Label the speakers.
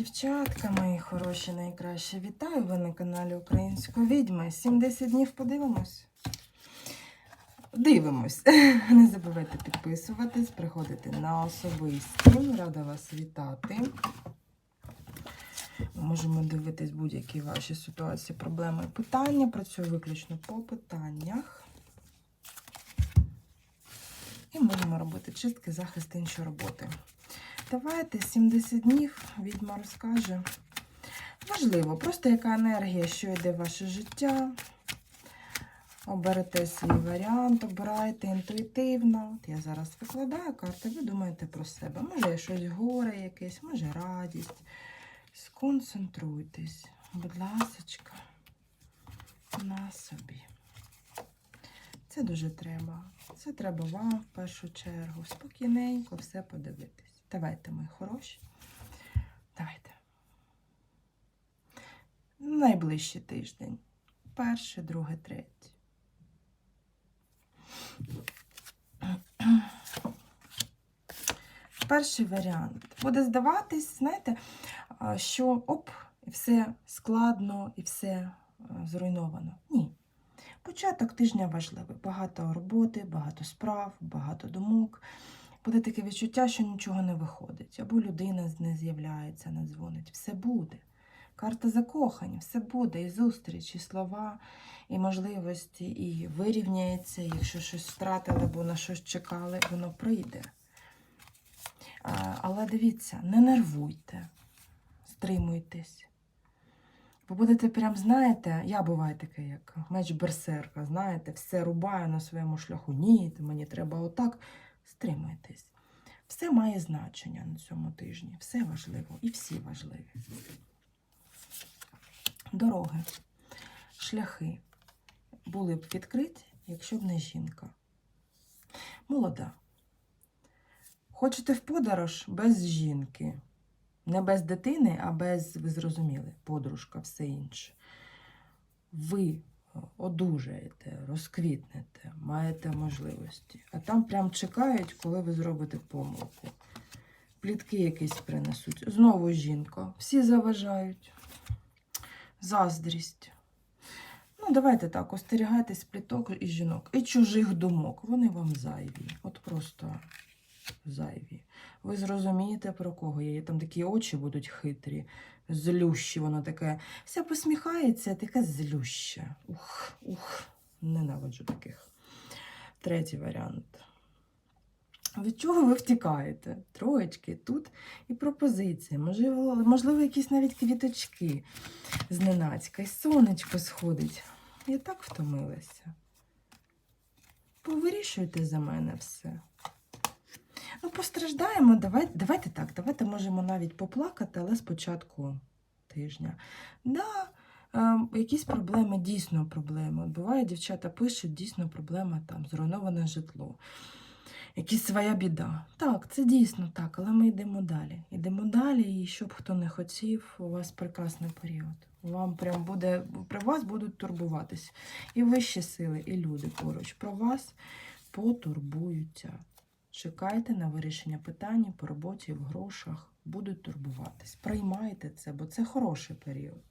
Speaker 1: Дівчатка мої хороші, найкраще, вітаю ви на каналі Української відьми. 70 днів подивимось. Дивимось. Не забувайте підписуватись, приходити на особисті. Рада вас вітати. Можемо дивитись будь-які ваші ситуації, проблеми питання. Працюю виключно по питаннях. І можемо робити чистки, захист іншої роботи. Давайте 70 днів відьма розкаже. Важливо, просто яка енергія, що йде в ваше життя. Оберете свій варіант, обирайте інтуїтивно. От я зараз викладаю карти, ви думаєте про себе. Може, щось горе якесь, може радість. Сконцентруйтесь, будь ласочка, на собі. Це дуже треба. Це треба вам в першу чергу. Спокійненько все подивитись. Давайте, мої хороші. Давайте. Найближчий тиждень. Перше, друге, третє. Перший варіант. Буде здаватись, знаєте, що оп, і все складно, і все е, зруйновано. Ні. Початок тижня важливий. Багато роботи, багато справ, багато думок. Буде таке відчуття, що нічого не виходить. Або людина не з'являється, не дзвонить. Все буде. Карта закохання, все буде. І зустріч, і слова, і можливості, і вирівняється. Якщо щось втратили, або на щось чекали, воно прийде. Але дивіться, не нервуйте, стримуйтесь. Ви будете прям, знаєте, я буваю таке, як меч берсерка, знаєте, все рубаю на своєму шляху. Ні, мені треба отак. Стримуйтесь. Все має значення на цьому тижні. Все важливо і всі важливі. Дороги, шляхи були б відкриті, якщо б не жінка. Молода. Хочете в подорож без жінки. Не без дитини, а без, ви зрозуміли, подружка, все інше. Ви одужаєте, розквітнете, маєте можливості. А там прям чекають, коли ви зробите помилку. Плітки якісь принесуть. Знову жінка. Всі заважають. Заздрість. Ну, давайте так, остерігайтесь пліток і жінок. І чужих думок. Вони вам зайві. От просто зайві. Ви зрозумієте, про кого я. Там такі очі будуть хитрі, злющі, воно таке. Вся посміхається, таке злюща. Ух, ух, ненавиджу таких. Третій варіант. Від чого ви втікаєте? Троєчки тут і пропозиції. Можливо, можливо, якісь навіть квіточки зненацька, і сонечко сходить. Я так втомилася. Повирішуйте за мене все. Ну, постраждаємо, давайте, давайте так, давайте можемо навіть поплакати, але спочатку тижня. Да, е, якісь проблеми, дійсно проблеми. Буває, дівчата пишуть, дійсно проблема там, зруйноване житло. Якась своя біда. Так, це дійсно так, але ми йдемо далі. Йдемо далі, і щоб хто не хотів, у вас прекрасний період. Вам прям буде, про вас будуть турбуватись. І вищі сили, і люди поруч. Про вас потурбуються. Чекайте на вирішення питання по роботі, в грошах, будуть турбуватись. Приймайте це, бо це хороший період.